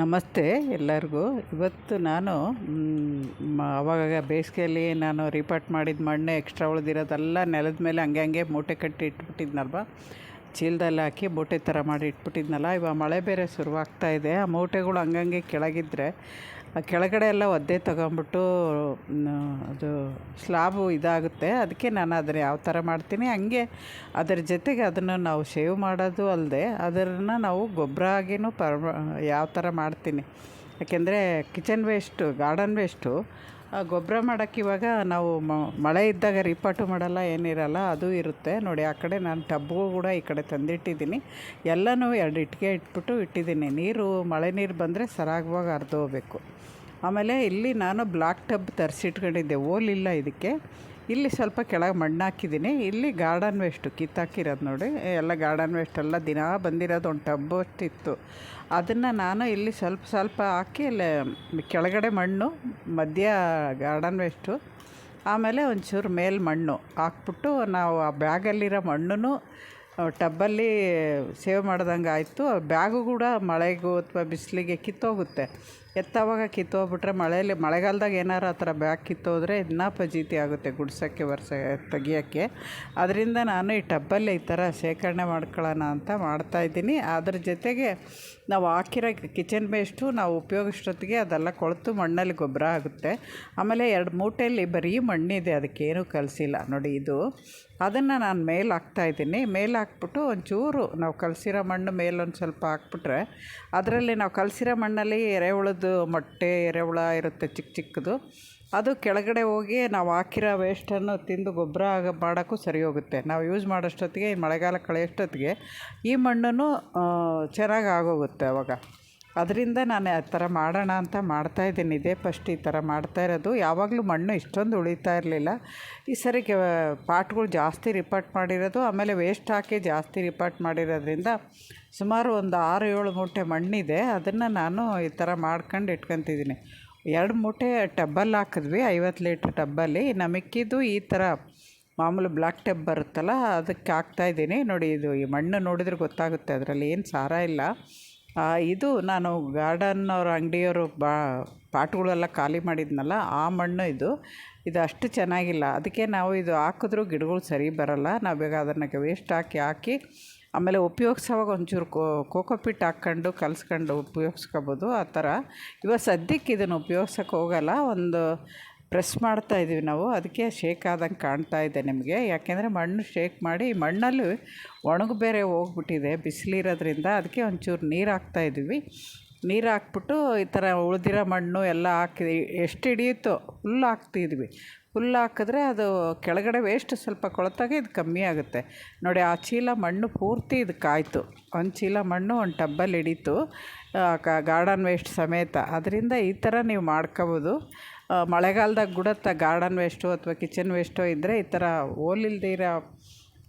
ನಮಸ್ತೆ ಎಲ್ಲರಿಗೂ. ಇವತ್ತು ನಾನು ಆವಾಗ ಬೇಸಿಗೆಯಲ್ಲಿ ನಾನು ರಿಪಾರ್ಟ್ ಮಾಡಿದ ಮಣ್ಣು ಎಕ್ಸ್ಟ್ರಾ ಉಳಿದಿರೋದೆಲ್ಲ ನೆಲದ ಮೇಲೆ ಹಂಗೆ ಹಂಗೆ ಮೂಟೆ ಕಟ್ಟಿ ಇಟ್ಬಿಟ್ಟಿದ್ನಲ್ವ? ಚೀಲದಲ್ಲಿ ಹಾಕಿ ಮೂಟೆ ಥರ ಮಾಡಿ ಇಟ್ಬಿಟ್ಟಿದ್ನಲ್ಲ, ಇವಾಗ ಮಳೆ ಬೇರೆ ಶುರುವಾಗ್ತಾ ಇದೆ. ಆ ಮೂಟೆಗಳು ಹಂಗಂಗೆ ಕೆಳಗಿದ್ರೆ, ಆ ಕೆಳಗಡೆ ಎಲ್ಲ ಒದ್ದೆ ತಗೊಂಬಿಟ್ಟು ಅದು ಸ್ಲಾಬು ಇದಾಗುತ್ತೆ. ಅದಕ್ಕೆ ನಾನು ಅದನ್ನು ಯಾವ ಥರ ಮಾಡ್ತೀನಿ, ಹಂಗೆ ಅದರ ಜೊತೆಗೆ ಅದನ್ನು ನಾವು ಶೇವ್ ಮಾಡೋದು ಅಲ್ಲದೆ ಅದನ್ನು ನಾವು ಗೊಬ್ಬರ ಆಗಿನೂ ಪರ್ ಯಾವ ಥರ ಮಾಡ್ತೀನಿ. ಯಾಕೆಂದರೆ ಕಿಚನ್ ವೇಸ್ಟು, ಗಾರ್ಡನ್ ವೇಸ್ಟು ಗೊಬ್ಬರ ಮಾಡೋಕ್ಕೆ ಇವಾಗ ನಾವು ಮಳೆ ಇದ್ದಾಗ ರಿಪಾಟು ಮಾಡಲ್ಲ, ಏನಿರಲ್ಲ, ಅದು ಇರುತ್ತೆ. ನೋಡಿ, ಆ ಕಡೆ ನಾನು ಟಬ್ಬು ಕೂಡ ಈ ಕಡೆ ತಂದಿಟ್ಟಿದ್ದೀನಿ. ಎಲ್ಲನೂ ಎರಡು ಇಟ್ಟಿಗೆ ಇಟ್ಬಿಟ್ಟು ಇಟ್ಟಿದ್ದೀನಿ. ನೀರು, ಮಳೆ ನೀರು ಬಂದರೆ ಸರಾಗವಾಗಿ ಹರಿದೋಗ್ಬೇಕು. ಆಮೇಲೆ ಇಲ್ಲಿ ನಾನು ಬ್ಲಾಕ್ ಟಬ್ ತರಿಸಿಟ್ಕೊಂಡಿದ್ದೆ. ಓಲಿಲ್ಲ ಇದಕ್ಕೆ. ಇಲ್ಲಿ ಸ್ವಲ್ಪ ಕೆಳಗೆ ಮಣ್ಣು ಹಾಕಿದ್ದೀನಿ. ಇಲ್ಲಿ ಗಾರ್ಡನ್ ವೇಸ್ಟು ಕಿತ್ತಾಕಿರೋದು ನೋಡಿ. ಎಲ್ಲ ಗಾರ್ಡನ್ ವೇಸ್ಟ್ ಎಲ್ಲ ದಿನ ಬಂದಿರೋದು ಒಂದು ಟಬ್ ಅದನ್ನು ನಾನು ಇಲ್ಲಿ ಸ್ವಲ್ಪ ಸ್ವಲ್ಪ ಹಾಕಿ ಇಲ್ಲಿ ಕೆಳಗಡೆ ಮಣ್ಣು, ಮಧ್ಯ ಗಾರ್ಡನ್ ವೇಸ್ಟು ಆಮೇಲೆ ಒಂಚೂರು ಮೇಲೆ ಮಣ್ಣು ಹಾಕ್ಬಿಟ್ಟು ನಾವು ಆ ಬ್ಯಾಗಲ್ಲಿರೋ ಮಣ್ಣು ಟಬ್ಬಲ್ಲಿ ಸೇವ್ ಮಾಡ್ದಂಗೆ ಆಯಿತು. ಬ್ಯಾಗು ಕೂಡ ಮಳೆಗೂ ಅಥವಾ ಬಿಸಿಲಿಗೆ ಕಿತ್ತೋಗುತ್ತೆ. ಎತ್ತವಾಗ ಕಿತ್ತೋಗ್ಬಿಟ್ರೆ ಮಳೆಯಲ್ಲಿ, ಮಳೆಗಾಲದಾಗ ಏನಾರು ಆ ಥರ ಬ್ಯಾಗ್ ಕಿತ್ತೋದ್ರೆ ಇನ್ನೂ ಫಜೀತಿ ಆಗುತ್ತೆ ಗುಡ್ಸೋಕ್ಕೆ, ವರ್ಷ, ತೆಗಿಯೋಕ್ಕೆ. ಅದರಿಂದ ನಾನು ಈ ಟಬ್ಬಲ್ಲಿ ಈ ಥರ ಶೇಖರಣೆ ಮಾಡ್ಕೊಳ್ಳೋಣ ಅಂತ ಮಾಡ್ತಾಯಿದ್ದೀನಿ ಅದ್ರ ಜೊತೆಗೆ ನಾವು ಹಾಕಿರೋ ಕಿಚನ್ ವೇಸ್ಟು ನಾವು ಉಪಯೋಗಿಸೋತ್ತಿಗೆ ಅದೆಲ್ಲ ಕೊಳೆತು ಮಣ್ಣಲ್ಲಿ ಗೊಬ್ಬರ ಆಗುತ್ತೆ. ಆಮೇಲೆ ಎರಡು ಮೂಟೆಯಲ್ಲಿ ಬರೀ ಮಣ್ಣಿದೆ, ಅದಕ್ಕೇನು ಕಲಿಸಿಲ್ಲ. ನೋಡಿ ಇದು. ಅದನ್ನು ನಾನು ಮೇಲೆ ಹಾಕ್ತಾಯಿದ್ದೀನಿ ಮೇಲೆ ಹಾಕ್ಬಿಟ್ಟು ಒಂಚೂರು ನಾವು ಕಲಸಿರೋ ಮಣ್ಣು ಮೇಲೊಂದು ಸ್ವಲ್ಪ ಹಾಕ್ಬಿಟ್ರೆ ಅದರಲ್ಲಿ ನಾವು ಕಲಸಿರೋ ಮಣ್ಣಲ್ಲಿ ಎರೆಹುಳದ್ದು ಮೊಟ್ಟೆ ಎರೆಹುಳ ಇರುತ್ತೆ ಚಿಕ್ಕ ಚಿಕ್ಕದು. ಅದು ಕೆಳಗಡೆ ಹೋಗಿ ನಾವು ಹಾಕಿರೋ ವೇಸ್ಟನ್ನು ತಿಂದು ಗೊಬ್ಬರ ಆಗ ಮಾಡೋಕ್ಕೂ ಸರಿ ಹೋಗುತ್ತೆ. ನಾವು ಯೂಸ್ ಮಾಡೋಷ್ಟೊತ್ತಿಗೆ, ಈ ಮಳೆಗಾಲ ಕಳೆಯೋಷ್ಟೊತ್ತಿಗೆ ಈ ಮಣ್ಣು ಚೆನ್ನಾಗಿ ಆಗೋಗುತ್ತೆ ಅವಾಗ. ಅದರಿಂದ ನಾನು ಆ ಥರ ಮಾಡೋಣ ಅಂತ ಮಾಡ್ತಾಯಿದ್ದೀನಿ ಇದೇ ಫಸ್ಟ್ ಈ ಥರ ಮಾಡ್ತಾ ಇರೋದು. ಯಾವಾಗಲೂ ಮಣ್ಣು ಇಷ್ಟೊಂದು ಉಳಿತಾ ಇರಲಿಲ್ಲ. ಈ ಸರಿ ಪಾಟ್ಗಳು ಜಾಸ್ತಿ ರಿಪಾರ್ಟ್ ಮಾಡಿರೋದು. ಆಮೇಲೆ ವೇಸ್ಟ್ ಹಾಕಿ ಜಾಸ್ತಿ ರಿಪಾರ್ಟ್ ಮಾಡಿರೋದ್ರಿಂದ ಸುಮಾರು ಒಂದು ಆರು, ಏಳು ಮೂಟೆ ಮಣ್ಣಿದೆ. ಅದನ್ನು ನಾನು ಈ ಥರ ಮಾಡ್ಕೊಂಡು ಇಟ್ಕೊತಿದ್ದೀನಿ. ಎರಡು ಮೂಟೆ ಟಬ್ಬಲ್ಲಿ ಹಾಕಿದ್ವಿ, ಐವತ್ತು ಲೀಟ್ರ್ ಟಬ್ಬಲ್ಲಿ. ನಮಗಿದ್ದು ಈ ಥರ ಮಾಮೂಲು ಬ್ಲ್ಯಾಕ್ ಟಬ್ ಬರುತ್ತಲ್ಲ, ಅದಕ್ಕೆ ಹಾಕ್ತಾಯಿದ್ದೀನಿ ನೋಡಿ, ಇದು ಈ ಮಣ್ಣು ನೋಡಿದ್ರೆ ಗೊತ್ತಾಗುತ್ತೆ. ಅದರಲ್ಲಿ ಏನು ಸಾರ ಇಲ್ಲ. ಇದು ನಾನು ಗಾರ್ಡನ್ ಅವ್ರ ಅಂಗಡಿಯವರು ಬಾ, ಪಾಟ್ಗಳೆಲ್ಲ ಖಾಲಿ ಮಾಡಿದ್ನಲ್ಲ, ಆ ಮಣ್ಣು ಇದು. ಇದು ಅಷ್ಟು ಚೆನ್ನಾಗಿಲ್ಲ. ಅದಕ್ಕೆ ನಾವು ಇದು ಹಾಕಿದ್ರೂ ಗಿಡಗಳು ಸರಿ ಬರೋಲ್ಲ. ನಾವು ಬೇಗ ಅದನ್ನು ವೇಸ್ಟ್ ಹಾಕಿ ಹಾಕಿ, ಆಮೇಲೆ ಉಪಯೋಗಿಸೋವಾಗ ಒಂಚೂರು ಕೋಕೋಪಿಟ್ ಹಾಕ್ಕೊಂಡು ಕಲಸ್ಕೊಂಡು ಉಪಯೋಗಿಸ್ಕೋಬೋದು. ಆ ಥರ. ಇವಾಗ ಸದ್ಯಕ್ಕೆ ಇದನ್ನು ಉಪಯೋಗ್ಸೋಕೆ ಹೋಗಲ್ಲ. ಒಂದು ಪ್ರೆಸ್ ಮಾಡ್ತಾ ಇದ್ದೀವಿ ನಾವು. ಅದಕ್ಕೆ ಶೇಕ್ ಆದಂಗೆ ಕಾಣ್ತಾ ಇದೆ ನಿಮಗೆ. ಯಾಕೆಂದರೆ ಮಣ್ಣು ಶೇಕ್ ಮಾಡಿ ಮಣ್ಣಲ್ಲಿ ಒಣಗು ಬೇರೆ ಹೋಗ್ಬಿಟ್ಟಿದೆ ಬಿಸಿಲಿರೋದ್ರಿಂದ. ಅದಕ್ಕೆ ಒಂಚೂರು ನೀರು ಹಾಕ್ತಾ ಇದ್ದೀವಿ. ನೀರು ಹಾಕ್ಬಿಟ್ಟು ಈ ಥರ ಉಳಿದಿರೋ ಮಣ್ಣು ಎಲ್ಲ ಹಾಕಿ ಎಷ್ಟು ಹಿಡಿಯುತ್ತೋ ಫುಲ್ ಹಾಕ್ತಿದ್ವಿ. ಫುಲ್ ಹಾಕಿದ್ರೆ ಅದು ಕೆಳಗಡೆ ವೇಸ್ಟ್ ಸ್ವಲ್ಪ ಕೊಳತಾಗ ಇದು ಕಮ್ಮಿ ಆಗುತ್ತೆ. ನೋಡಿ, ಆ ಚೀಲ ಮಣ್ಣು ಪೂರ್ತಿ ಇದಕ್ಕಾಯ್ತು ಒಂದು ಚೀಲ ಮಣ್ಣು, ಒಂದು ಟಬ್ಬಲ್ಲಿ ಹಿಡೀತು. ಗಾರ್ಡನ್ ವೇಸ್ಟ್ ಸಮೇತ. ಅದರಿಂದ ಈ ಥರ ನೀವು ಮಾಡ್ಕೋಬೋದು. ಮಳೆಗಾಲದಾಗ ಗುಡತ್ತ ಗಾರ್ಡನ್ ವೇಸ್ಟು ಅಥವಾ ಕಿಚನ್ ವೇಸ್ಟೋ ಇದ್ದರೆ ಈ ಥರ ಓಲಿಲ್ದೇ ಇರೋ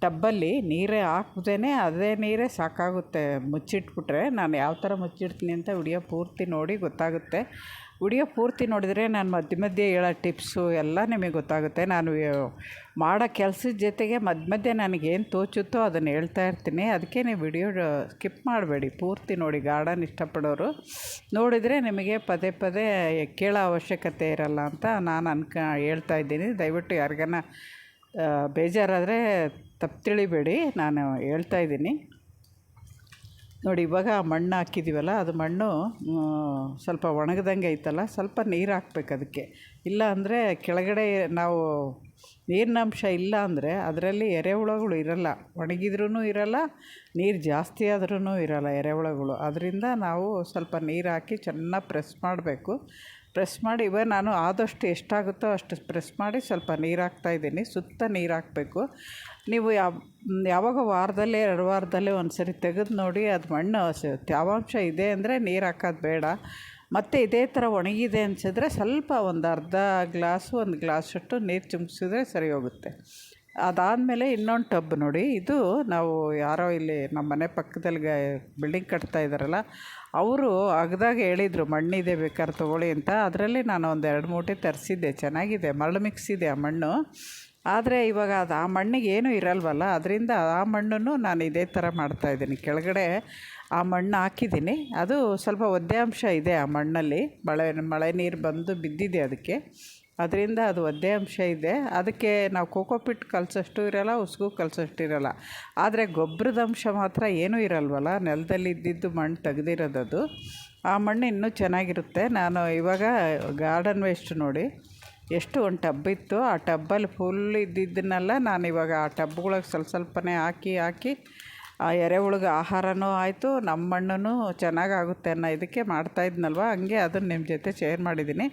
ಟಬ್ಬಲ್ಲಿ ನೀರೇ ಹಾಕ್ದೇ ಅದೇ ನೀರೇ ಸಾಕಾಗುತ್ತೆ ಮುಚ್ಚಿಟ್ಬಿಟ್ರೆ. ನಾನು ಯಾವ ಥರ ಮುಚ್ಚಿಡ್ತೀನಿ ಅಂತ ವಿಡಿಯೋ ಪೂರ್ತಿ ನೋಡಿ ಗೊತ್ತಾಗುತ್ತೆ. ವಿಡಿಯೋ ಪೂರ್ತಿ ನೋಡಿದರೆ ನಾನು ಮಧ್ಯ ಮಧ್ಯೆ ಹೇಳೋ ಟಿಪ್ಸು ಎಲ್ಲ ನಿಮಗೆ ಗೊತ್ತಾಗುತ್ತೆ. ನಾನು ಮಾಡೋ ಕೆಲ್ಸದ ಜೊತೆಗೆ ಮಧ್ಯ ಮಧ್ಯೆ ನನಗೇನು ತೋಚುತ್ತೋ ಅದನ್ನು ಹೇಳ್ತಾ ಇರ್ತೀನಿ. ಅದಕ್ಕೆ ನೀವು ವಿಡಿಯೋ ಸ್ಕಿಪ್ ಮಾಡಬೇಡಿ. ಪೂರ್ತಿ ನೋಡಿ, ಗಾರ್ಡನ್ ಇಷ್ಟಪಡೋರು. ನೋಡಿದರೆ ನಿಮಗೆ ಪದೇ ಪದೇ ಕೇಳೋ ಅವಶ್ಯಕತೆ ಇರಲ್ಲ ಅಂತ ನಾನು ಅನ್ಕ, ಹೇಳ್ತಾ ಇದ್ದೀನಿ. ದಯವಿಟ್ಟು ಯಾರಿಗಾನ ಬೇಜಾರಾದರೆ ತಪ್ಪು ತಿಳಿಬೇಡಿ. ನಾನು ಹೇಳ್ತಾ ಇದ್ದೀನಿ. ನೋಡಿ, ಇವಾಗ ಮಣ್ಣು ಹಾಕಿದ್ದೀವಲ್ಲ ಅದು ಮಣ್ಣು ಸ್ವಲ್ಪ ಒಣಗ್ದಂಗೆ ಐತಲ್ಲ, ಸ್ವಲ್ಪ ನೀರು ಹಾಕ್ಬೇಕು ಅದಕ್ಕೆ. ಇಲ್ಲ ಅಂದರೆ ಕೆಳಗಡೆ ನಾವು ನೀರಿನಂಶ ಇಲ್ಲ ಅಂದರೆ ಅದರಲ್ಲಿ ಎರೆಹುಳಗಳು ಇರಲ್ಲ. ಒಣಗಿದ್ರೂ ಇರಲ್ಲ, ನೀರು ಜಾಸ್ತಿ ಆದ್ರೂ ಇರಲ್ಲ ಎರೆಹುಳಗಳು ಅದರಿಂದ ನಾವು ಸ್ವಲ್ಪ ನೀರು ಹಾಕಿ ಚೆನ್ನಾಗಿ ಪ್ರೆಸ್ ಮಾಡಬೇಕು. ಪ್ರೆಸ್ ಮಾಡಿ ಇವಾಗ ನಾನು ಆದಷ್ಟು ಎಷ್ಟಾಗುತ್ತೋ ಅಷ್ಟು ಪ್ರೆಸ್ ಮಾಡಿ ಸ್ವಲ್ಪ ನೀರು ಹಾಕ್ತಾಯಿದ್ದೀನಿ ಸುತ್ತ ನೀರು ಹಾಕಬೇಕು ನೀವು ಯಾವ, ಯಾವಾಗ ವಾರದಲ್ಲೇ, ಎರಡು ವಾರದಲ್ಲಿ ಒಂದು ಸರಿ ತೆಗೆದು ನೋಡಿ, ಅದು ಮಣ್ಣು ತ್ಯಾವಾಂಶ ಇದೆ ಅಂದರೆ ನೀರು ಹಾಕೋದು ಬೇಡ. ಮತ್ತು ಇದೇ ಥರ ಒಣಗಿದೆ ಅನಿಸಿದ್ರೆ ಸ್ವಲ್ಪ ಒಂದು ಅರ್ಧ ಗ್ಲಾಸು, ಒಂದು ಗ್ಲಾಸಷ್ಟು ನೀರು ಚುಮ್ಸಿದ್ರೆ ಸರಿ ಹೋಗುತ್ತೆ. ಅದಾದಮೇಲೆ ಇನ್ನೊಂದು ಟಬ್ ನೋಡಿ, ಇದು ನಾವು ಯಾರೋ ಇಲ್ಲಿ ನಮ್ಮ ಮನೆ ಪಕ್ಕದಲ್ಲಿ ಬಿಲ್ಡಿಂಗ್ ಕಟ್ತಾ ಇದ್ದಾರಲ್ಲ ಅವರು ಅಗ್ದಾಗ ಹೇಳಿದರು, ಮಣ್ಣಿದೆ ಬೇಕಾದ್ರೆ ತೊಗೊಳ್ಳಿ ಅಂತ. ಅದರಲ್ಲಿ ನಾನು ಒಂದು ಎರಡು ಮೂಟೆ ತರಿಸಿದ್ದೆ, ಚೆನ್ನಾಗಿದೆ, ಮರಳು ಮಿಕ್ಸ್ ಇದೆ ಆ ಮಣ್ಣು. ಆದರೆ ಇವಾಗ ಅದು ಆ ಮಣ್ಣಿಗೆ ಏನೂ ಇರಲ್ವಲ್ಲ, ಅದರಿಂದ ಆ ಮಣ್ಣನ್ನು ನಾನು ಇದೇ ಥರ ಮಾಡ್ತಾಯಿದ್ದೀನಿ ಕೆಳಗಡೆ ಆ ಮಣ್ಣು ಹಾಕಿದ್ದೀನಿ. ಅದು ಸ್ವಲ್ಪ ಒದ್ದೆ ಅಂಶ ಇದೆ ಆ ಮಣ್ಣಲ್ಲಿ. ಮಳೆ ಮಳೆ ನೀರು ಬಂದು ಬಿದ್ದಿದೆ ಅದಕ್ಕೆ. ಅದರಿಂದ ಅದು ಒದ್ದೆ ಅಂಶ ಇದೆ. ಅದಕ್ಕೆ ನಾವು ಕೋಕೋಪಿಟ್ ಕಲಸೋಷ್ಟು ಇರೋಲ್ಲ, ಉಸುಗು ಕಲಸೋಷ್ಟು ಇರೋಲ್ಲ. ಆದರೆ ಗೊಬ್ಬರದ ಅಂಶ ಮಾತ್ರ ಏನೂ ಇರಲ್ವಲ್ಲ, ನೆಲದಲ್ಲಿ ಇದ್ದಿದ್ದು ಮಣ್ಣು ತೆಗ್ದಿರೋದದು. ಆ ಮಣ್ಣು ಇನ್ನೂ ಚೆನ್ನಾಗಿರುತ್ತೆ. ನಾನು ಇವಾಗ ಗಾರ್ಡನ್ ವೇಸ್ಟ್ ನೋಡಿ, ಎಷ್ಟು ಒಂದು ಟಬ್ ಇತ್ತು. ಆ ಟಬ್ಬಲ್ಲಿ ಫುಲ್ ಇದ್ದಿದ್ದನ್ನೆಲ್ಲ ನಾನು ಇವಾಗ ಆ ಟಬ್ಗಳಿಗೆ ಸ್ವಲ್ಪ ಸ್ವಲ್ಪನೇ ಹಾಕಿ ಹಾಕಿ, ಆ ಎರೆಹುಳುಗೆ ಆಹಾರನೂ ಆಯಿತು ನಮ್ಮ ಮಣ್ಣು ಚೆನ್ನಾಗಾಗುತ್ತೆ ಅನ್ನೋ ಇದಕ್ಕೆ ಮಾಡ್ತಾಯಿದ್ನಲ್ವ ಹಂಗೆ ಅದನ್ನು ನಿಮ್ಮ ಜೊತೆ ಶೇರ್ ಮಾಡಿದ್ದೀನಿ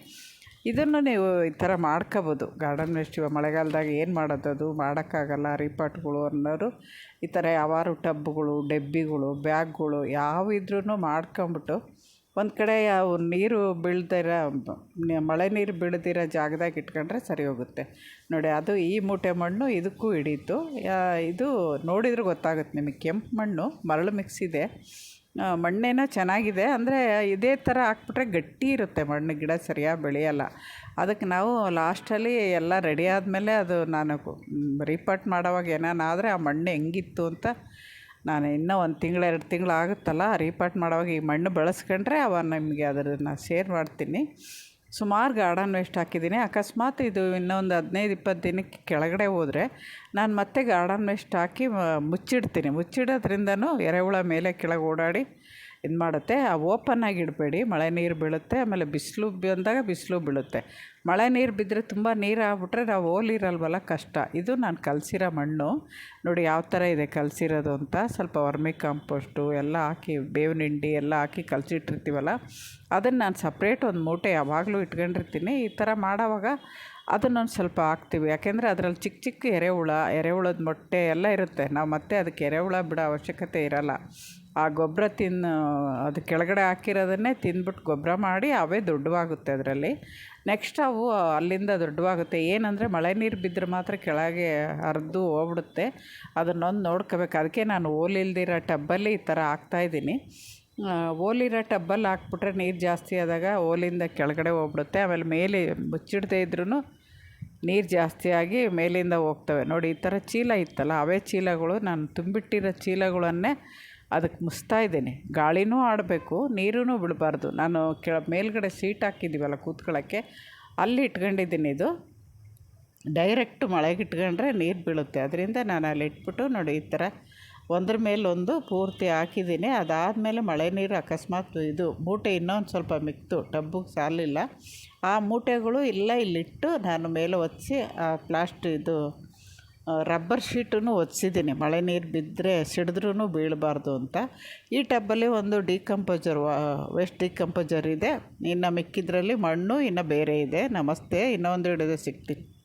ಇದನ್ನು ನೀವು ಈ ಥರ ಮಾಡ್ಕೋಬೋದು. ಗಾರ್ಡನ್ ವೇಸ್ಟ್ ಇವಾಗ ಮಳೆಗಾಲದಾಗ ಏನು ಮಾಡೋದು ಅದು ಮಾಡೋಕ್ಕಾಗಲ್ಲ ರೀಪಾಟ್ಗಳು ಅನ್ನೋರು. ಈ ಥರ ಯಾವಾರು ಟಬ್ಗಳು, ಡಬ್ಬಿಗಳು, ಬ್ಯಾಗ್ಗಳು ಯಾವ ಇದ್ರೂ ಮಾಡ್ಕೊಂಬಿಟ್ಟು ಒಂದು ಕಡೆ ಯಾವ ನೀರು ಬೀಳ್ದಿರ ಮಳೆ ನೀರು ಬೀಳ್ದಿರೋ ಜಾಗದಾಗ ಇಟ್ಕೊಂಡ್ರೆ ಸರಿ ಹೋಗುತ್ತೆ. ನೋಡಿ, ಅದು ಈ ಮೂಟೆ ಮಣ್ಣು, ಇದಕ್ಕೂ ಹಿಡೀತು ಇದು ನೋಡಿದ್ರೆ ಗೊತ್ತಾಗುತ್ತೆ ನಿಮಗೆ. ಕೆಂಪು ಮಣ್ಣು, ಮರಳು ಮಿಕ್ಸ್ ಇದೆ. ಮಣ್ಣೇನೋ ಚೆನ್ನಾಗಿದೆ. ಅಂದರೆ ಇದೇ ಥರ ಹಾಕ್ಬಿಟ್ರೆ ಗಟ್ಟಿ ಇರುತ್ತೆ ಮಣ್ಣು, ಗಿಡ ಸರಿಯಾಗಿ ಬೆಳೆಯಲ್ಲ. ಅದಕ್ಕೆ ನಾವು ಲಾಸ್ಟಲ್ಲಿ ಎಲ್ಲ ರೆಡಿ ಆದಮೇಲೆ ಅದು ನಾನು ರೀಪಾಟ್ ಮಾಡೋವಾಗ ಏನಾನ ಆದರೆ ಆ ಮಣ್ಣು ಹೆಂಗಿತ್ತು ಅಂತ ನಾನು ಇನ್ನೂ ಒಂದು ತಿಂಗಳು, ಎರಡು ತಿಂಗಳು ಆಗುತ್ತಲ್ಲ ರೀಪಾಟ್ ಮಾಡೋವಾಗ ಈ ಮಣ್ಣು ಬಳಸ್ಕೊಂಡ್ರೆ ಅವ ನಿಮಗೆ ಅದನ್ನು ಶೇರ್ ಮಾಡ್ತೀನಿ. ಸುಮಾರು ಗಾರ್ಡನ್ ವೇಸ್ಟ್ ಹಾಕಿದ್ದೀನಿ. ಅಕಸ್ಮಾತ್ ಇದು ಇನ್ನೊಂದು ಹದಿನೈದು, ಇಪ್ಪತ್ತು ದಿನಕ್ಕೆ ಕೆಳಗಡೆ ಹೋದರೆ ನಾನು ಮತ್ತೆ ಗಾರ್ಡನ್ ವೇಸ್ಟ್ ಹಾಕಿ ಮುಚ್ಚಿಡ್ತೀನಿ. ಮುಚ್ಚಿಡೋದ್ರಿಂದನೂ ಎರೆಹುಳ ಮೇಲೆ ಕೆಳಗೆ ಓಡಾಡಿ ಇದು ಮಾಡುತ್ತೆ. ಆ ಓಪನ್ ಇಡಬೇಡಿ. ಮಳೆ ನೀರು ಬೀಳುತ್ತೆ. ಆಮೇಲೆ ಬಿಸಿಲು ಬಂದಾಗ ಬಿಸಿಲು ಬೀಳುತ್ತೆ. ಮಳೆ ನೀರು ಬಿದ್ದರೆ ತುಂಬ ನೀರು ಆಗ್ಬಿಟ್ರೆ ನಾವು ಓಲಿರಲ್ವಲ್ಲ ಕಷ್ಟ. ಇದು ನಾನು ಕಲಸಿರೋ ಮಣ್ಣು. ನೋಡಿ ಯಾವ ಥರ ಇದೆ ಕಲಸಿರೋದು ಅಂತ. ಸ್ವಲ್ಪ ವರ್ಮಿ ಕಾಂಪೋಸ್ಟು ಎಲ್ಲ ಹಾಕಿ, ಬೇವಿನ ಹಿಂಡಿ ಎಲ್ಲ ಹಾಕಿ ಕಲಸಿಟ್ಟಿರ್ತೀವಲ್ಲ? ಅದನ್ನು ನಾನು ಸಪ್ರೇಟ್ ಒಂದು ಮೂಟೆ ಯಾವಾಗಲೂ ಇಟ್ಕೊಂಡಿರ್ತೀನಿ. ಈ ಥರ ಮಾಡೋವಾಗ ಅದನ್ನೊಂದು ಸ್ವಲ್ಪ ಹಾಕ್ತೀವಿ. ಯಾಕೆಂದರೆ ಅದರಲ್ಲಿ ಚಿಕ್ಕ ಚಿಕ್ಕ ಎರೆಹುಳ, ಎರೆಹುಳದ ಮೊಟ್ಟೆ ಎಲ್ಲ ಇರುತ್ತೆ. ನಾವು ಮತ್ತೆ ಅದಕ್ಕೆ ಎರೆಹುಳ ಬಿಡೋ ಅವಶ್ಯಕತೆ ಇರೋಲ್ಲ. ಆ ಗೊಬ್ಬರ ತಿನ್ನು, ಅದು ಕೆಳಗಡೆ ಹಾಕಿರೋದನ್ನೇ ತಿಂದ್ಬಿಟ್ಟು ಗೊಬ್ಬರ ಮಾಡಿ ಅವೇ ದೊಡ್ಡವಾಗುತ್ತೆ ಅದರಲ್ಲಿ. ನೆಕ್ಸ್ಟ್ ಅವು ಅಲ್ಲಿಂದ ದೊಡ್ಡವಾಗುತ್ತೆ. ಏನಂದರೆ ಮಳೆ ನೀರು ಬಿದ್ದರೆ ಮಾತ್ರ ಕೆಳಗೆ ಹರಿದು ಹೋಗ್ಬಿಡುತ್ತೆ. ಅದನ್ನೊಂದು ನೋಡ್ಕೋಬೇಕು. ಅದಕ್ಕೆ ನಾನು ಓಲಿಲ್ದಿರೋ ಟಬ್ಬಲ್ಲಿ ಈ ಥರ ಹಾಕ್ತಾಯಿದ್ದೀನಿ ಓಲಿರೋ ಟಬ್ಬಲ್ಲಿ ಹಾಕ್ಬಿಟ್ರೆ ನೀರು ಜಾಸ್ತಿ ಆದಾಗ ಓಲಿಂದ ಕೆಳಗಡೆ ಹೋಗ್ಬಿಡುತ್ತೆ. ಆಮೇಲೆ ಮೇಲೆ ಮುಚ್ಚಿಡದೇ ಇದ್ರೂ ನೀರು ಜಾಸ್ತಿಯಾಗಿ ಮೇಲಿಂದ ಹೋಗ್ತವೆ. ನೋಡಿ, ಈ ಥರ ಚೀಲ ಇತ್ತಲ್ಲ, ಅವೇ ಚೀಲಗಳು. ನಾನು ತುಂಬಿಟ್ಟಿರೋ ಚೀಲಗಳನ್ನೇ ಅದಕ್ಕೆ ಮುಸ್ತಾ ಇದ್ದೀನಿ. ಗಾಳಿನೂ ಆಡಬೇಕು ನೀರೂ ಬಿಡಬಾರ್ದು. ನಾನು ಕೆಳ ಮೇಲ್ಗಡೆ ಸೀಟ್ ಹಾಕಿದ್ದೀವಲ್ಲ ಕೂತ್ಕೊಳ್ಳೋಕ್ಕೆ, ಅಲ್ಲಿ ಇಟ್ಕೊಂಡಿದ್ದೀನಿ ಇದು. ಡೈರೆಕ್ಟ್ ಮಳೆಗೆ ಇಟ್ಕೊಂಡ್ರೆ ನೀರು ಬೀಳುತ್ತೆ. ಅದರಿಂದ ನಾನು ಅಲ್ಲಿ ಇಟ್ಬಿಟ್ಟು ನೋಡಿ ಈ ಥರ ಒಂದ್ರ ಮೇಲೆ ಒಂದು ಪೂರ್ತಿ ಹಾಕಿದ್ದೀನಿ. ಅದಾದಮೇಲೆ ಮಳೆ ನೀರು ಅಕಸ್ಮಾತ್ ಇದು ಮೂಟೆ ಇನ್ನೊಂದು ಸ್ವಲ್ಪ ಮಿಕ್ತು ಟಬ್ಬಿಗೆ ಸಾಲಿಲ್ಲ ಆ ಮೂಟೆಗಳು ಇಲ್ಲ ಇಲ್ಲಿಟ್ಟು ನಾನು ಮೇಲೆ ಒತ್ತಿ ಆ ಪ್ಲಾಸ್ಟ್ ಇದು ರಬ್ಬರ್ ಶೀಟನ್ನು ಒದಿಸಿದ್ದೀನಿ ಮಳೆ ನೀರು ಬಿದ್ದರೆ ಸಿಡಿದ್ರೂ ಬೀಳಬಾರ್ದು ಅಂತ. ಈ ಟಬ್ಬಲ್ಲಿ ಒಂದು ಡಿಕಂಪೋಸರ್ ವೇಸ್ಟ್ ಡಿಕಂಪೋಸರ್ ಇದೆ. ಇನ್ನು ಮಿಕ್ಕಿದ್ರಲ್ಲಿ ಮಣ್ಣು, ಇನ್ನು ಬೇರೆ ಇದೆ. ನಮಸ್ತೆ. ಇನ್ನೊಂದು ಹಿಡಿದು ಸಿಗ್ತೀನಿ.